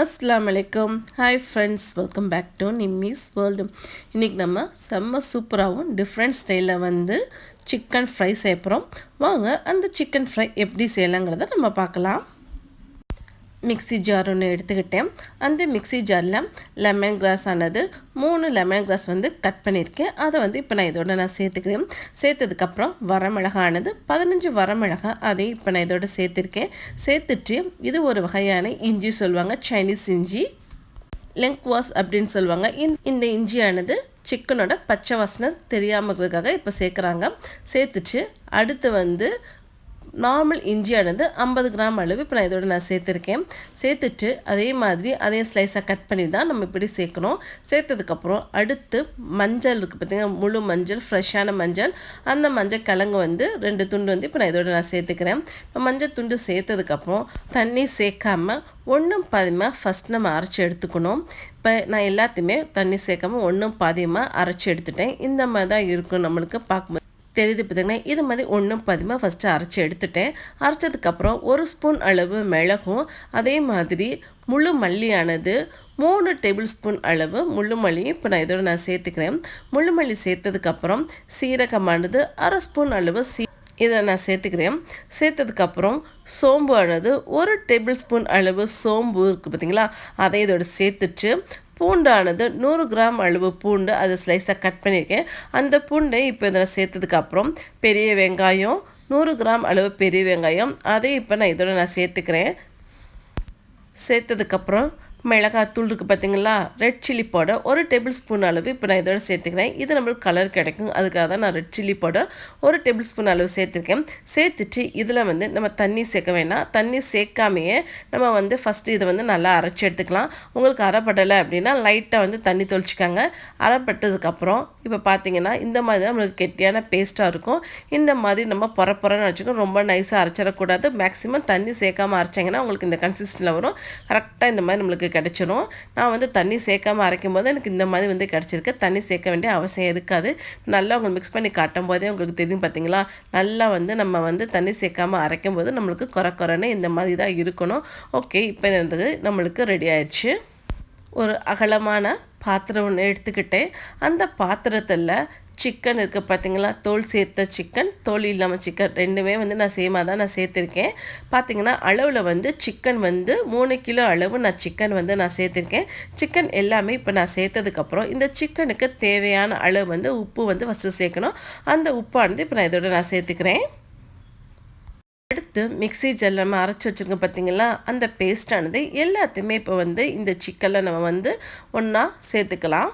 அஸ்லாம் வலைக்கம் hi friends welcome back to Nimmi's World இன்றைக்கி நம்ம செம்ம சூப்பராகவும் டிஃப்ரெண்ட் ஸ்டைலில் வந்து சிக்கன் ஃப்ரை செய்யப்போகிறோம் வாங்க அந்த சிக்கன் ஃப்ரை எப்படி செய்யலாங்கிறத நம்ம பார்க்கலாம். மிக்ஸி ஜார் ஒன்று எடுத்துக்கிட்டேன். அந்த மிக்ஸி ஜாரில் லெமன் கிராஸ் ஆனது மூணு லெமன் கிராஸ் வந்து கட் பண்ணியிருக்கேன். அதை வந்து இப்போ நான் இதோட நான் சேர்த்துக்கிறேன். சேர்த்ததுக்கப்புறம் வரமிளகானது பதினஞ்சு வரமிளகா அதையும் இப்போ நான் இதோட சேர்த்துருக்கேன். சேர்த்துட்டு இது ஒரு வகையான இஞ்சி சொல்லுவாங்க சைனீஸ் இஞ்சி. லெங்க் வாஸ் அப்படின்னு சொல்லுவாங்க. இந்த இஞ்சியானது சிக்கனோட பச்சை வாசனை தெரியாமல் இருக்கிறதுக்காக இப்போ சேர்க்குறாங்க. சேர்த்துட்டு அடுத்து வந்து நார்மல் இஞ்சியானது ஐம்பது கிராம் அளவு இப்போ நான் இதோட நான் சேர்த்துருக்கேன். சேர்த்துட்டு அதே மாதிரி அதே ஸ்லைஸாக கட் பண்ணி தான் நம்ம இப்படி சேர்க்கணும். சேர்த்ததுக்கப்புறம் அடுத்து மஞ்சள் இருக்குது பார்த்திங்கன்னா முழு மஞ்சள் ஃப்ரெஷ்ஷான மஞ்சள். அந்த மஞ்சள் கிழங்கு வந்து ரெண்டு துண்டு வந்து இப்போ நான் இதோட நான் சேர்த்துக்கிறேன். இப்போ மஞ்சள் துண்டு சேர்த்ததுக்கப்புறம் தண்ணி சேர்க்காமல் ஒன்றும் பாதியமாக ஃபஸ்ட் நம்ம அரைச்சி எடுத்துக்கணும். இப்போ நான் எல்லாத்தையுமே தண்ணி சேர்க்காமல் ஒன்றும் பாதியமாக அரைச்சி எடுத்துட்டேன். இந்த மாதிரி தான் இருக்கும் நம்மளுக்கு பார்க்கும்போது. தெரியுது பார்த்திங்கன்னா இது மாதிரி ஒன்றும் பதிமாக ஃபஸ்ட்டு அரைச்சி எடுத்துட்டேன். அரைச்சதுக்கப்புறம் ஒரு ஸ்பூன் அளவு மிளகும் அதே மாதிரி முழு மல்லியானது மூணு டேபிள் ஸ்பூன் அளவு முள்ளுமல்லி மல்லியும் இப்போ நான் இதோட நான் சேர்த்துக்கிறேன். முள்ளுமல்லி சேர்த்ததுக்கப்புறம் சீரகமானது அரை ஸ்பூன் அளவு சீ இதை நான் சேர்த்துக்கிறேன். சேர்த்ததுக்கப்புறம் சோம்பு ஆனது ஒரு டேபிள் ஸ்பூன் அளவு சோம்பு இருக்குது பார்த்தீங்களா அதை இதோட சேர்த்துட்டு பூண்டானது நூறு கிராம் அளவு பூண்டு அதை ஸ்லைஸாக கட் பண்ணியிருக்கேன். அந்த பூண்டை இப்போ இதில் சேர்த்ததுக்கப்புறம் பெரிய வெங்காயம் நூறு கிராம் அளவு பெரிய வெங்காயம் அதை இப்போ நான் இதோட நான் சேர்த்துக்கிறேன். சேர்த்ததுக்கப்புறம் மிளகாத்தூள் இருக்குது பார்த்தீங்களா ரெட் சில்லி பவுடர் ஒரு டேபிள் ஸ்பூன் அளவு இப்போ நான் இதோட சேர்த்துக்கிறேன். இது நம்மளுக்கு கலர் கிடைக்கும். அதுக்காக தான் நான் ரெட் சில்லி பவுடர் ஒரு டேபிள் ஸ்பூன் அளவு சேர்த்துருக்கேன். சேர்த்துட்டு இதில் வந்து நம்ம தண்ணி சேர்க்க வேணாம். தண்ணி சேர்க்காமையே நம்ம வந்து ஃபஸ்ட்டு இதை வந்து நல்லா அரைச்சி எடுத்துக்கலாம். உங்களுக்கு அரைப்படலை அப்படின்னா லைட்டாக வந்து தண்ணி தொளிச்சிக்காங்க. அரைப்பட்டதுக்கப்புறம் இப்போ பார்த்தீங்கன்னா இந்த மாதிரி தான் நம்மளுக்கு கெட்டியான பேஸ்ட்டாக இருக்கும். இந்த மாதிரி நம்ம புறப்புறன்னு பொறன்னு வச்சுக்கோம் ரொம்ப நைஸாக அரைச்சிடக்கூடாது. மேக்ஸிமம் தண்ணி சேர்க்காமல் அரைச்சிங்கன்னா உங்களுக்கு இந்த கன்சிஸ்டனில் வரும். கரெக்டாக இந்த மாதிரி நம்மளுக்கு கிடச்சிரும். நான் வந்து தண்ணி சேர்க்காமல் அரைக்கும் போது எனக்கு இந்த மாதிரி வந்து கிடச்சிருக்கு. தண்ணி சேர்க்க வேண்டிய அவசியம் இருக்காது. நல்லா உங்களுக்கு மிக்ஸ் பண்ணி காட்டும் போதே உங்களுக்கு தெரியும் பார்த்தீங்களா? நல்லா வந்து நம்ம வந்து தண்ணி சேர்க்காமல் அரைக்கும் போது நம்மளுக்கு குறை குறைன்னு இந்த மாதிரி தான் இருக்கணும். ஓகே இப்போ வந்து நம்மளுக்கு ரெடி ஆயிடுச்சு. ஒரு அகலமான பாத்திரம் ஒன்று எடுத்துக்கிட்டேன். அந்த பாத்திரத்தில் சிக்கன் இருக்குது பார்த்தீங்களா தோல் சேர்த்த சிக்கன் தோல் இல்லாமல் சிக்கன் ரெண்டுமே வந்து நான் சேமாக தான் நான் சேர்த்துருக்கேன். பார்த்தீங்கன்னா அளவில் வந்து சிக்கன் வந்து மூணு கிலோ அளவு நான் சிக்கன் வந்து நான் சேர்த்துருக்கேன். சிக்கன் எல்லாமே இப்போ நான் சேர்த்ததுக்கப்புறம் இந்த சிக்கனுக்கு தேவையான அளவு வந்து உப்பு வந்து ஃபஸ்ட்டு சேர்க்கணும். அந்த உப்பானது இப்போ நான் இதோட நான் சேர்த்துக்கிறேன். அடுத்து மிக்சி ஜல் நம்ம அரைச்சி வச்சுருக்கோம் பார்த்தீங்களா அந்த பேஸ்டானது எல்லாத்தையுமே இப்போ வந்து இந்த சிக்கனில் நம்ம வந்து ஒன்றா சேர்த்துக்கலாம்.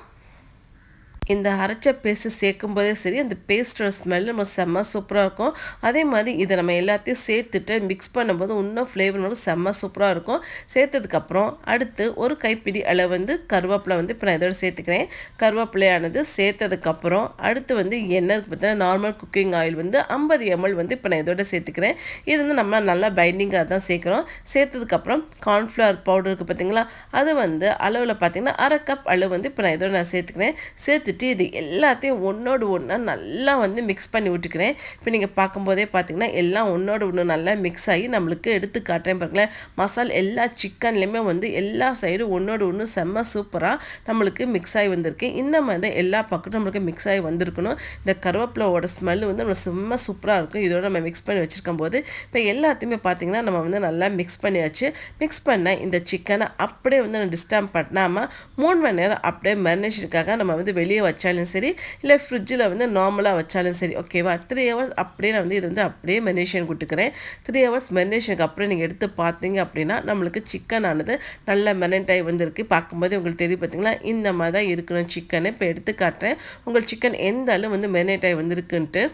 இந்த அரைச்ச பேஸ்ட்டு சேர்க்கும் போதே சரி அந்த பேஸ்ட்டோட ஸ்மெல் நம்ம செம்ம சூப்பராக இருக்கும். அதே மாதிரி இதை நம்ம எல்லாத்தையும் சேர்த்துட்டு மிக்ஸ் பண்ணும்போது இன்னும் ஃப்ளேவர் செம்ம சூப்பராக இருக்கும். சேர்த்ததுக்கப்புறம் அடுத்து ஒரு கைப்பிடி அளவு வந்து கருவேப்பிலை வந்து இப்போ நான் இதோட சேர்த்துக்கிறேன். கருவேப்பிலையானது சேர்த்ததுக்கப்புறம் அடுத்து வந்து எண்ணெய் பார்த்தீங்கன்னா நார்மல் குக்கிங் ஆயில் வந்து ஐம்பது எம்எல் வந்து இப்போ நான் இதோட சேர்த்துக்கிறேன். இது வந்து நம்ம நல்லா பைண்டிங்காக தான் சேர்க்குறோம். சேர்த்ததுக்கப்புறம் கார்ன்ஃப்ளவர் பவுடருக்கு பார்த்தீங்களா அது வந்து அளவில் பார்த்தீங்கன்னா அரை கப் அளவு வந்து இப்போ நான் இதோட நான் சேர்த்துக்கிறேன். சேர்த்துட்டு வச்சுட்டு இது எல்லாத்தையும் ஒன்றோடு ஒன்றா நல்லா வந்து மிக்ஸ் பண்ணி விட்டுக்கிறேன். இப்போ நீங்கள் பார்க்கும்போதே பார்த்தீங்கன்னா எல்லாம் ஒன்றோடு ஒன்று நல்லா மிக்ஸ் ஆகி நம்மளுக்கு எடுத்து காட்டுறேன் பாருங்களேன். மசால் எல்லா சிக்கன்லேயுமே வந்து எல்லா சைடும் ஒன்றோடு ஒன்று செம்ம சூப்பராக நம்மளுக்கு மிக்ஸ் ஆகி வந்திருக்கு. இந்த மாதிரி தான் எல்லா பக்கமும் நம்மளுக்கு மிக்ஸ் ஆகி வந்திருக்கணும். இந்த கருவேப்பிலோட ஸ்மெல் வந்து நம்ம செம்ம சூப்பராக இருக்கும். இதோட நம்ம மிக்ஸ் பண்ணி வச்சுருக்கும் போது இப்போ எல்லாத்தையுமே பார்த்திங்கன்னா நம்ம வந்து நல்லா மிக்ஸ் பண்ணியாச்சு. மிக்ஸ் பண்ண இந்த சிக்கனை அப்படியே வந்து நம்ம டிஸ்டர்ப் பண்ணாமல் மூணு மணி நேரம் அப்படியே மேரினேஷனுக்காக நம்ம வந்து வெளியே வச்சாலும் சரி இல்லை ஃப்ரிட்ஜில் வந்து நார்மலாக வச்சாலும் சரி ஓகேவா த்ரீ ஹவர்ஸ் அப்படியே நான் வந்து இது வந்து அப்படியே மெரினேஷன் கொடுத்துக்கிறேன். த்ரீ ஹவர்ஸ் மெரினேஷனுக்கு அப்புறம் நீங்கள் எடுத்து பார்த்தீங்க அப்படின்னா நம்மளுக்கு சிக்கன் ஆனது நல்ல மெனண்டாகி வந்திருக்கு. பார்க்கும்போது உங்களுக்கு தெரியும் பார்த்தீங்களா? இந்த மாதிரி தான் இருக்கணும் சிக்கனை இப்போ எடுத்து காட்டுறேன். உங்கள் சிக்கன் எந்த அளவு வந்து மெரினேட் வந்திருக்குன்ட்டு.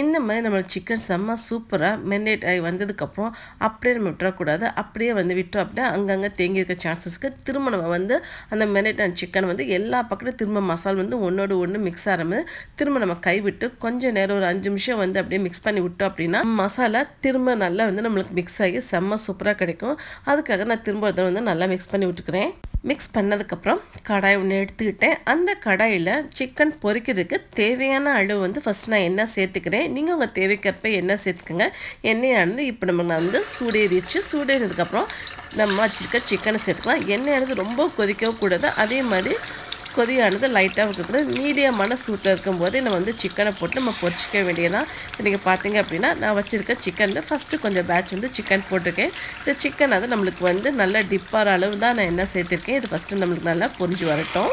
இந்த மாதிரி நம்ம சிக்கன் செம்ம சூப்பராக மெரினேட் ஆகி வந்ததுக்கப்புறம் அப்படியே நம்ம விட்டுறக்கூடாது. அப்படியே வந்து விட்டோம் அப்படின்னா அங்கங்கே தேங்கி இருக்க சான்சஸ்க்கு திரும்ப நம்ம வந்து அந்த மெரினேட் அண்ட் சிக்கன் வந்து எல்லா பக்கத்தும் திரும்ப மசால் வந்து ஒன்றோடு ஒன்று மிக்ஸ் ஆகாமல் திரும்ப நம்ம கைவிட்டு கொஞ்சம் நேரம் ஒரு அஞ்சு நிமிஷம் வந்து அப்படியே மிக்ஸ் பண்ணி விட்டோம் அப்படின்னா மசாலா திரும்ப நல்லா வந்து நம்மளுக்கு மிக்ஸ் ஆகி செம்ம சூப்பராக கிடைக்கும். அதுக்காக நான் திரும்ப வந்து நல்லா மிக்ஸ் பண்ணி விட்டுக்கிறேன். மிக்ஸ் பண்ணதுக்கப்புறம் கடாய் ஒன்று எடுத்துக்கிட்டேன். அந்த கடாயில் சிக்கன் பொரிக்கிறதுக்கு தேவையான அளவு வந்து ஃபஸ்ட் நான் என்ன சேர்த்துக்கிறேன். நீங்கள் உங்கள் தேவைக்கேற்ப என்ன சேர்த்துக்கோங்க. எண்ணெயானது இப்போ நம்ம நான் வந்து சூடேறிச்சு சூடேறினதுக்கப்புறம் நம்ம வச்சுருக்க சிக்கனை சேர்த்துக்கலாம். எண்ணெயானது ரொம்ப கொதிக்கவும் கூடாது அதே மாதிரி கொதியானது லைட்டாக இருக்கக்கூடாது மீடியமான சூட்டில் இருக்கும்போது நம்ம வந்து சிக்கனை போட்டு நம்ம பொரிச்சிக்க வேண்டியதான் நீங்கள் பார்த்தீங்க அப்படின்னா நான் வச்சுருக்க சிக்கனில் ஃபஸ்ட்டு கொஞ்சம் பேட்ச் வந்து சிக்கன் போட்டிருக்கேன். இந்த சிக்கன் அது நம்மளுக்கு வந்து நல்லா டிப்பார அளவு தான் நான் என்ன சேர்த்துருக்கேன். இது ஃபஸ்ட்டு நம்மளுக்கு நல்லா பொரிஞ்சு வரட்டும்.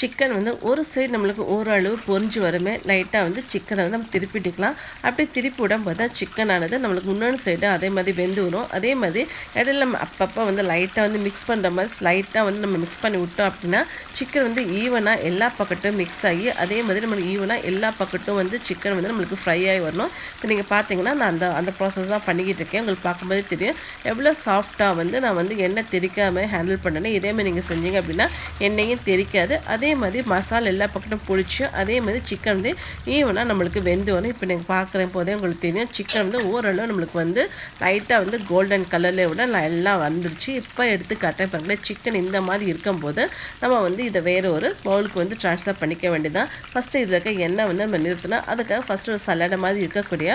சிக்கன் வந்து ஒரு சைடு நம்மளுக்கு ஓரளவு பொறிஞ்சு வருமே லைட்டாக வந்து சிக்கனை வந்து நம்ம திருப்பிட்டுக்கலாம் அப்படி திருப்பி விடும்போது தான் சிக்கனானது நம்மளுக்கு இன்னொன்று சைடு அதே மாதிரி வெந்து வரும். அதே மாதிரி இடையில நம்ம அப்பப்போ வந்து லைட்டாக வந்து மிக்ஸ் பண்ணுற மாதிரி லைட்டாக வந்து நம்ம மிக்ஸ் பண்ணி விட்டோம் அப்படின்னா சிக்கன் வந்து ஈவனாக எல்லா பக்கட்டும் மிக்ஸ் ஆகி அதே மாதிரி நம்மளுக்கு ஈவனாக எல்லா பக்கட்டும் வந்து சிக்கன் வந்து நம்மளுக்கு ஃப்ரை ஆகி வரணும். இப்போ நீங்கள் பார்த்தீங்கன்னா நான் அந்த அந்த ப்ராசஸ் தான் பண்ணிக்கிட்டு இருக்கேன். உங்களுக்கு பார்க்கும்போதே தெரியும். எவ்வளோ சாஃப்டாக வந்து நான் வந்து எண்ணெய் தெரிக்காமல் ஹேண்டில் பண்ணேன்னு இதேமாதிரி நீங்கள் செஞ்சீங்க அப்படின்னா எண்ணெயும் தெரிக்காது. அதே அதே மாதிரி மசாலா எல்லா பக்கமும் பிடிச்சி அதே மாதிரி சிக்கன் வந்து ஈவனாக நம்மளுக்கு வெந்து வரும் இப்போ நீங்கள் பார்க்குற போதே உங்களுக்கு தெரியும் சிக்கன் வந்து ஓரளவு நம்மளுக்கு வந்து லைட்டாக வந்து கோல்டன் கலரில் விட எல்லாம் வந்துருச்சு. இப்போ எடுத்து காட்டேன் பாருங்களேன் சிக்கன் இந்த மாதிரி இருக்கும்போது நம்ம வந்து இதை வேறு ஒரு பவுலுக்கு வந்து ட்ரான்ஸ்ஃபர் பண்ணிக்க வேண்டியதான் ஃபஸ்ட்டு இதில் இருக்க எண்ணெய் வந்து நம்ம நிறுத்தினா அதுக்காக ஃபஸ்ட்டு ஒரு சல்லடை மாதிரி இருக்கக்கூடிய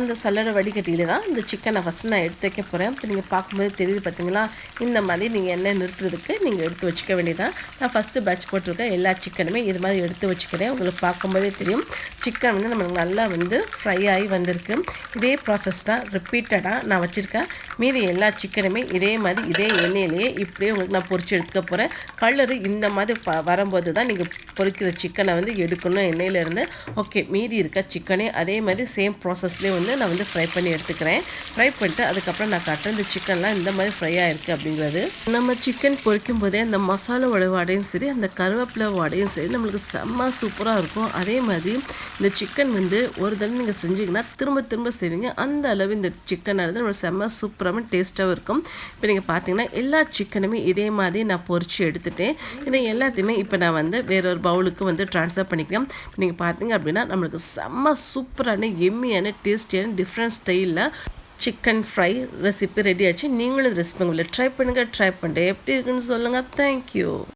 அந்த சல்லடை வடிகட்டியில் தான் இந்த சிக்கனை ஃபஸ்ட்டு நான் எடுத்து வைக்க போகிறேன் இப்போ நீங்கள் பார்க்கும்போது தெரியுது பார்த்தீங்களா இந்த மாதிரி நீங்கள் எண்ணெய் நிறுத்துறதுக்கு நீங்கள் எடுத்து வச்சுக்க வேண்டியதான் நான் ஃபஸ்ட்டு பேட்ச் போட்டிருக்கேன். எல்லா சிக்கனுமே இது மாதிரி எடுத்து வச்சுக்கிறேன். உங்களுக்கு பார்க்கும்போதே தெரியும். சிக்கன் வந்து நம்மளுக்கு நல்லா வந்து ஃப்ரை ஆகி வந்திருக்கு. இதே ப்ராசஸ் தான் ரிப்பீட்டடாக நான் வச்சுருக்கேன். மீதி எல்லா சிக்கனுமே இதே மாதிரி இதே எண்ணெயிலேயே இப்படியே உங்களுக்கு நான் பொறிச்சு எடுத்துக்க போகிறேன் கலரு இந்த மாதிரி ப வரும்போது தான் நீங்கள் பொறிக்கிற சிக்கனை வந்து எடுக்கணும் எண்ணெயிலேருந்து. ஓகே மீதி இருக்க சிக்கனே அதே மாதிரி சேம் ப்ராசஸ்லேயே வந்து நான் வந்து ஃப்ரை பண்ணி எடுத்துக்கிறேன். ஃப்ரை பண்ணிட்டு அதுக்கப்புறம் நான் கட்டுற இந்த சிக்கன்லாம் இந்த மாதிரி ஃப்ரை ஆகிருக்கு அப்படிங்கிறது. நம்ம சிக்கன் பொறிக்கும் போதே அந்த மசாலா உழவாடையும் சரி அந்த கருவேப்பிலை வாடையும் சரி நம்மளுக்கு செம்ம சூப்பராக இருக்கும். அதே மாதிரி இந்த சிக்கன் வந்து ஒரு தடவை நீங்கள் செஞ்சீங்கன்னா திரும்ப திரும்ப செய்வீங்க. அந்த அளவு இந்த சிக்கனானது நம்மளுக்கு செம்ம சூப்பராகவும் டேஸ்ட்டாகவும் இருக்கும். இப்போ நீங்கள் பார்த்தீங்கன்னா எல்லா சிக்கனுமே இதே மாதிரி நான் பொறிச்சு எடுத்துட்டேன். இதை எல்லாத்தையுமே இப்போ நான் வந்து வேறொரு பவுலுக்கு வந்து ட்ரான்ஸ்ஃபர் பண்ணிக்கிறேன். நீங்கள் பார்த்தீங்க அப்படின்னா நம்மளுக்கு செம்ம சூப்பரான எம்மியான டேஸ்டியான டிஃப்ரெண்ட் ஸ்டைலில் சிக்கன் ஃப்ரை ரெசிபி ரெடி ஆச்சு. நீங்களும் ரெசிபி உங்களை ட்ரை பண்ணுங்கள் ட்ரை பண்ணிட்டு எப்படி இருக்குன்னு சொல்லுங்கள் தேங்க்யூ